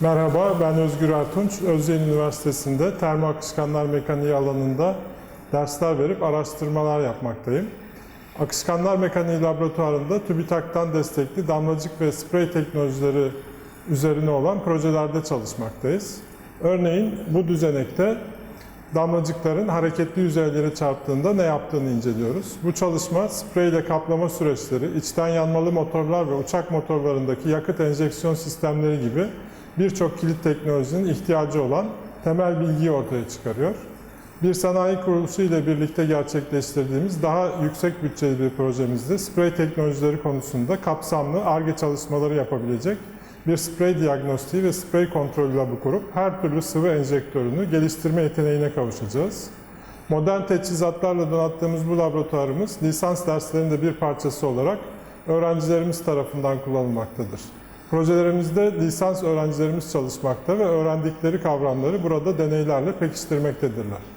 Merhaba, ben Özgür Ertunç. Özyeğin Üniversitesi'nde akışkanlar mekaniği alanında dersler verip araştırmalar yapmaktayım. Akışkanlar Mekaniği Laboratuvarı'nda TÜBİTAK'tan destekli damlacık ve sprey teknolojileri üzerine olan projelerde çalışmaktayız. Örneğin bu düzenekte damlacıkların hareketli yüzeylere çarptığında ne yaptığını inceliyoruz. Bu çalışma sprey ile kaplama süreçleri, içten yanmalı motorlar ve uçak motorlarındaki yakıt enjeksiyon sistemleri gibi birçok kilit teknolojinin ihtiyacı olan temel bilgiyi ortaya çıkarıyor. Bir sanayi kuruluşu ile birlikte gerçekleştirdiğimiz daha yüksek bütçeli bir projemizde sprey teknolojileri konusunda kapsamlı ARGE çalışmaları yapabilecek bir sprey diagnostiği ve sprey kontrolü labı kurup her türlü sıvı enjektörünü geliştirme yeteneğine kavuşacağız. Modern teçhizatlarla donattığımız bu laboratuvarımız lisans derslerinin de bir parçası olarak öğrencilerimiz tarafından kullanılmaktadır. Projelerimizde lisans öğrencilerimiz çalışmakta ve öğrendikleri kavramları burada deneylerle pekiştirmektedirler.